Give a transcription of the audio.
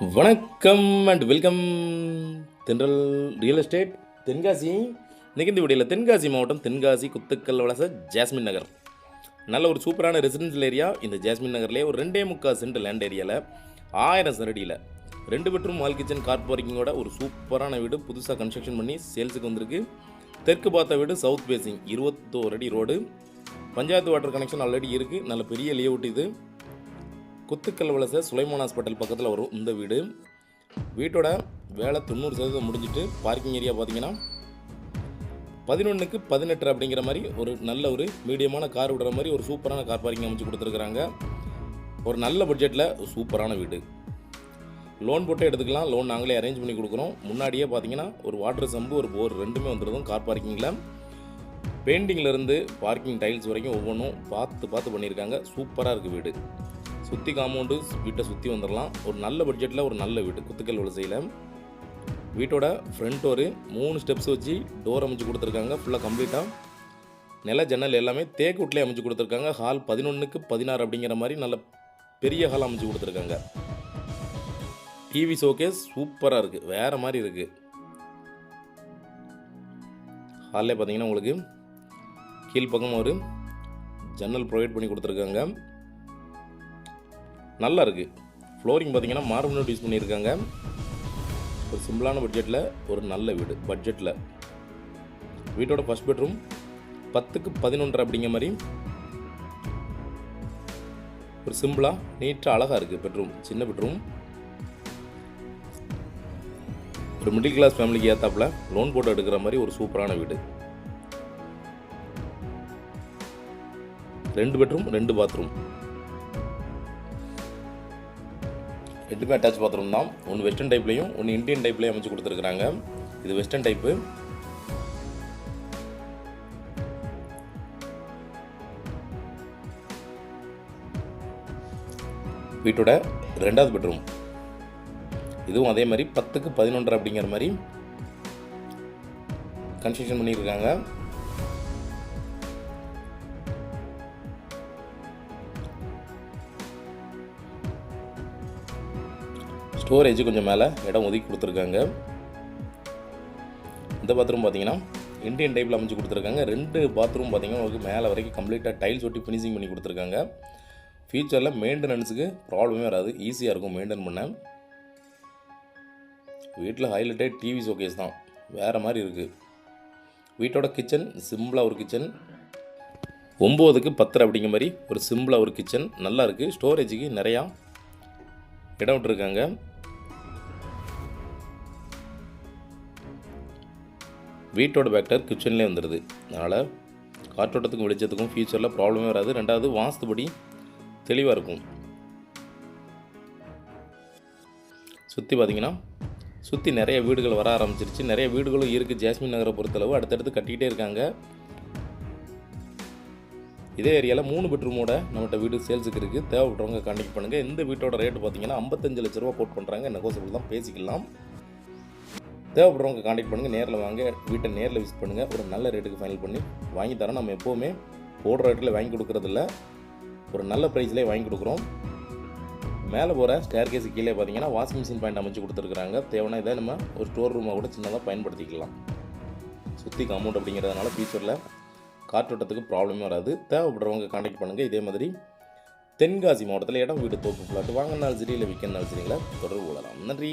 வணக்கம் and welcome Thendral real estate Tenkasi. இன்னைக்கு இந்த வீடியோவில் தென்காசி மாவட்டம் தென்காசி குத்துக்கல் வளச ஜாஸ்மின் நகர். நல்ல ஒரு சூப்பரான ரெசிடென்ஷியல் ஏரியா இந்த ஜாஸ்மின் நகர்லேயே ஒரு ரெண்டே முக்கால் சென்ட் லேண்ட் ஏரியாவில் ஆயிரம் சரடியில் ரெண்டு பெட்ரூம் வால் கிச்சன் கார் பார்க்கிங்கோட ஒரு சூப்பரான வீடு. புதுசாக கன்ஸ்ட்ரக்ஷன் பண்ணி சேல்ஸுக்கு வந்திருக்கு. தெற்கு பார்த்த வீடு சவுத் பேசிங் இருபத்தோரு அடி road panchayat water connection already இருக்குது நல்ல பெரிய லேஅவுட் இது. குத்துக்கல் வலச சுலைமான் ஹாஸ்பிட்டல் பக்கத்தில் வரும் இந்த வீடு. வீட்டோட வேலை தொண்ணூறு சதவீதம் முடிஞ்சிட்டு பார்க்கிங் ஏரியா பார்த்தீங்கன்னா பதினொன்றுக்கு பதினெட்டு அப்படிங்கிற மாதிரி ஒரு நல்ல ஒரு மீடியமான கார் விடுற மாதிரி ஒரு சூப்பரான கார் பார்க்கிங் அமைச்சு கொடுத்துருக்குறாங்க. ஒரு நல்ல பட்ஜெட்டில் சூப்பரான வீடு. லோன் போட்டு எடுத்துக்கலாம். லோன் நாங்களே அரேஞ்ச் பண்ணி கொடுக்குறோம். முன்னாடியே பார்த்தீங்கன்னா ஒரு வாட்டர் சம்பு ஒரு போர் ரெண்டுமே வந்துருதும் கார் பார்க்கிங்கில் பெயிண்டிங்லேருந்து பார்க்கிங் டைல்ஸ் வரைக்கும் ஒவ்வொன்றும் பார்த்து பார்த்து பண்ணியிருக்காங்க. சூப்பராக இருக்குது வீடு. சுற்றி காம்பவுண்டு வீட்டை சுற்றி வந்துடலாம் ஒரு நல்ல பட்ஜெட்டில் ஒரு நல்ல வீடு. குத்துக்கல் வலசையில் வீட்டோட ஃப்ரண்ட் டோரு மூணு ஸ்டெப்ஸ் வச்சு டோர் அமைச்சு கொடுத்துருக்காங்க. ஃபுல்லாக கம்ப்ளீட்டாக நில ஜன்னல் எல்லாமே தேக்கு அமைச்சு கொடுத்துருக்காங்க. ஹால் பதினொன்றுக்கு பதினாறு அப்படிங்கிற மாதிரி நல்ல பெரிய ஹால் அமைச்சு கொடுத்துருக்காங்க. டிவி ஷோகேஸ் சூப்பராக இருக்குது வேறு மாதிரி இருக்குது ஹாலில் பார்த்தீங்கன்னா உங்களுக்கு கீழ்ப்பக்கம் ஒரு ஜன்னல் ப்ரொவைட் பண்ணி கொடுத்துருக்காங்க. நல்லா இருக்குது ஃப்ளோரிங் பார்த்தீங்கன்னா மார்பிள் யூஸ் பண்ணியிருக்காங்க. ஒரு சிம்பிளான பட்ஜெட்டில் ஒரு நல்ல வீடு பட்ஜெட்டில் வீட்டோட ஃபஸ்ட் பெட்ரூம் பத்துக்கு பதினொன்று அப்படிங்கிற மாதிரி. ஒரு சிம்பிளாக நீட்டாக அழகாக இருக்குது பெட்ரூம் சின்ன பெட்ரூம் ஒரு மிடில் கிளாஸ் ஃபேமிலிக்கு ஏற்றாப்புல லோன் போட்டு எடுக்கிற மாதிரி ஒரு சூப்பரான வீடு. ரெண்டு பெட்ரூம் ரெண்டு பாத்ரூம் ரெண்டுமே அட்டாச் பாத்ரூம் தான். ஒன்று வெஸ்டர்ன் டைப்லையும் ஒன்று இந்தியன் டைப்லையும் அமைச்சு கொடுத்துருக்குறாங்க. இது வெஸ்டர்ன் டைப்பு வீட்டோட ரெண்டாவது பெட்ரூம் இதுவும் அதே மாதிரி பத்துக்கு பதினொன்று அப்படிங்கிற மாதிரி கன்ஸ்ட்ரக்ஷன் பண்ணியிருக்காங்க. ஸ்டோரேஜ் கொஞ்சம் மேலே இடம் ஒதுக்கி கொடுத்துருக்காங்க. இந்த பாத்ரூம் பார்த்தீங்கன்னா இந்தியன் டைப்பில் அமைச்சு கொடுத்துருக்காங்க. ரெண்டு பாத்ரூம் பார்த்தீங்கன்னா உங்களுக்கு மேலே வரைக்கும் கம்ப்ளீட்டாக டைல்ஸ் ஒட்டி ஃபினிஷிங் பண்ணி கொடுத்துருக்காங்க. ஃபியூச்சரில் மெயின்டெனன்ஸுக்கு ப்ராப்ளமே வராது. ஈஸியாக இருக்கும் மெயின்டைன் பண்ண. வீட்டில் ஹைலைட்டே டிவி ஷோகேஸ் தான். வேறு மாதிரி இருக்குது வீட்டோட கிச்சன் சிம்பிளாக ஒரு கிச்சன் ஒம்போதுக்கு பத்தரை அப்படிங்கிற மாதிரி ஒரு சிம்பிளாக ஒரு கிச்சன் நல்லா இருக்குது ஸ்டோரேஜுக்கு நிறையா இடம் விட்டுருக்காங்க. வீட்டோட பேக்டர் கிச்சன்லேயே வந்துடுது அதனால் காற்றோட்டத்துக்கும் வெளிச்சத்துக்கும் ஃபியூச்சரில் ப்ராப்ளமே வராது. ரெண்டாவது வாஸ்துபடி தெளிவாக இருக்கும். சுற்றி பார்த்தீங்கன்னா சுற்றி நிறைய வீடுகள் வர ஆரம்பிச்சிருச்சு. நிறைய வீடுகளும் இருக்குது ஜாஸ்மின் நகரை பொறுத்தளவு அடுத்தடுத்து கட்டிக்கிட்டே இருக்காங்க. இதே ஏரியாவில் மூணு பெட்ரூமோட நம்மகிட்ட வீடு சேல்ஸுக்கு இருக்குது தேவைப்படுறவங்க கான்டெக்ட் பண்ணுங்கள் இந்த வீட்டோட ரேட்டு பார்த்தீங்கன்னா ஐம்பத்தஞ்சு லட்ச ரூபா கோட் பண்ணுறாங்க நெகோசியபிள் தான். பேசிக்கலாம். தேவைப்படுறவங்க காண்டக்ட் பண்ணுங்கள் நேரில் வாங்க. வீட்டை நேரில் விசிட் பண்ணுங்கள் ஒரு நல்ல ரேட்டுக்கு ஃபைனல் பண்ணி வாங்கி தரோம் நம்ம எப்போவுமே போடுற ரேட்டில் வாங்கி கொடுக்குறதில்ல. ஒரு நல்ல ப்ரைஸ்லேயே வாங்கி கொடுக்குறோம். மேலே போகிற ஸ்டேர் கேஸு கீழே பார்த்தீங்கன்னா வாஷிங் மிஷின் பாயிண்ட் அமைச்சு கொடுத்துருக்குறாங்க. தேவைன்னா இதை நம்ம ஒரு ஸ்டோர் ரூமாக கூட சின்னதாக பயன்படுத்திக்கலாம். சுற்றி கமௌண்ட் அப்படிங்கிறதுனால ஃபியூச்சரில் காற்றோட்டத்துக்கு ப்ராப்ளமே வராது. தேவைப்படுறவங்க காண்டக்ட் பண்ணுங்கள் இதே மாதிரி தென்காசி மாவட்டத்தில் இடம் வீடு தோப்பு பிளாட் வாங்கினாலும் சரி இல்லை விற்கனாலும் சரிங்களா தொடர்பு கொள்ளலாம். நன்றி.